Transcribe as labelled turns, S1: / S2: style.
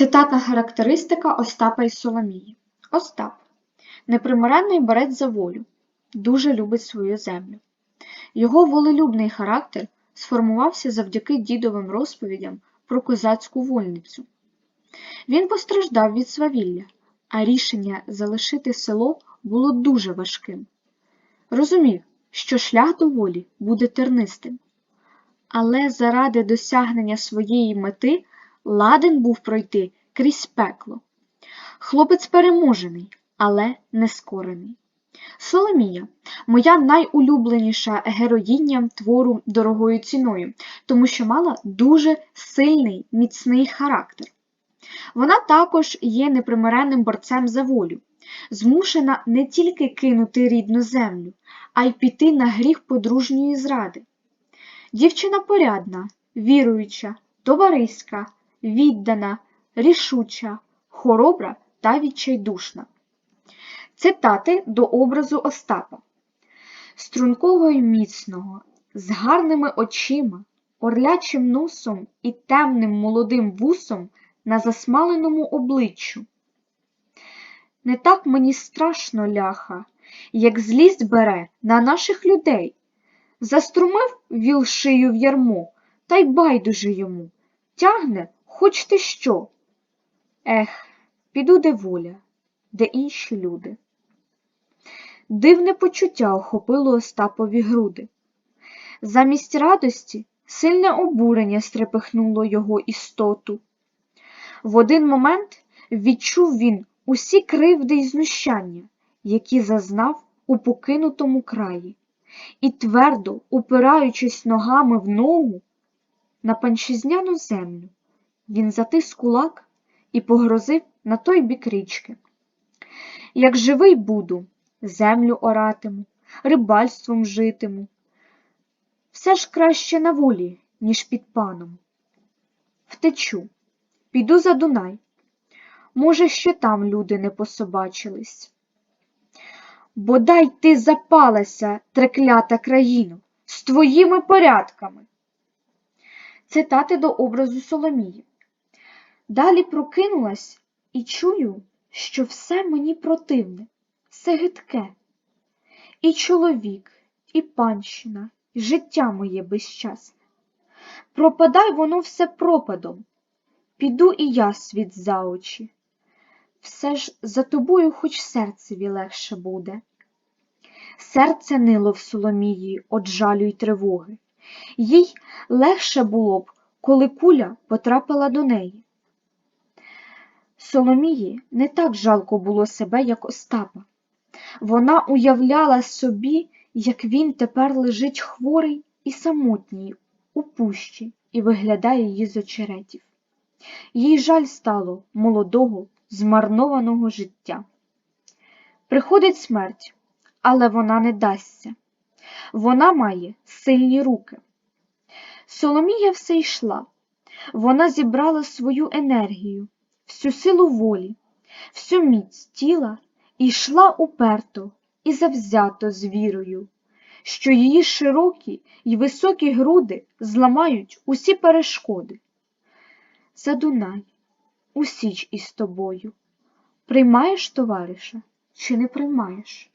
S1: Цитатна характеристика Остапа із Соломії. Остап непримиренний борець за волю, дуже любить свою землю. Його волелюбний характер сформувався завдяки дідовим розповідям про козацьку вольницю. Він постраждав від свавілля, а рішення залишити село було дуже важким. Розумів, що шлях до волі буде тернистим. Але заради досягнення своєї мети ладен був пройти крізь пекло. Хлопець переможений, але не скорений. Соломія моя найулюбленіша героїня твору дорогою ціною, тому що мала дуже сильний, міцний характер. Вона також є непримиренним борцем за волю, змушена не тільки кинути рідну землю, а й піти на гріх подружньої зради. Дівчина порядна, віруюча, товариська, віддана, рішуча, хоробра та відчайдушна. Цитати до образу Остапа. Стрункого й міцного, з гарними очима, орлячим носом і темним молодим вусом на засмаленому обличчю. Не так мені страшно ляха, як злість бере на наших людей. Заструмив віл шию в ярмо, та й байдуже йому. Тягне хоч ти що. Ех, піду де воля, де інші люди. Дивне почуття охопило Остапові груди. Замість радості сильне обурення стрепехнуло його істоту. В один момент відчув він усі кривди й знущання, які зазнав у покинутому краї, і твердо, упираючись ногами в ногу на панчизняну землю, він затис кулак і погрозив на той бік річки. Як живий буду, землю оратиму, рибальством житиму. Все ж краще на волі, ніж під паном. Втечу, піду за Дунай. Може, ще там люди не пособачились. Бодай ти запалася, треклята країно, з твоїми порядками. Цитати до образу Соломії. Далі прокинулась і чую, що все мені противне, все гидке. І чоловік, і панщина, і життя моє безчасне. Пропадай воно все пропадом, піду і я світ за очі. Все ж за тобою хоч серцеві легше буде. Серце нило в Соломії од жалю й тривоги. Їй легше було б, коли куля потрапила до неї. Соломії не так жалко було себе, як Остапа. Вона уявляла собі, як він тепер лежить хворий і самотній у пущі і виглядає її з очеретів. Їй жаль стало молодого, змарнованого життя. Приходить смерть, але вона не дасться. Вона має сильні руки. Соломія все йшла. Вона зібрала свою енергію, всю силу волі, всю міць тіла і йшла уперто і завзято з вірою, що її широкі й високі груди зламають усі перешкоди. За Дунай, усіч із тобою. Приймаєш, товариша, чи не приймаєш?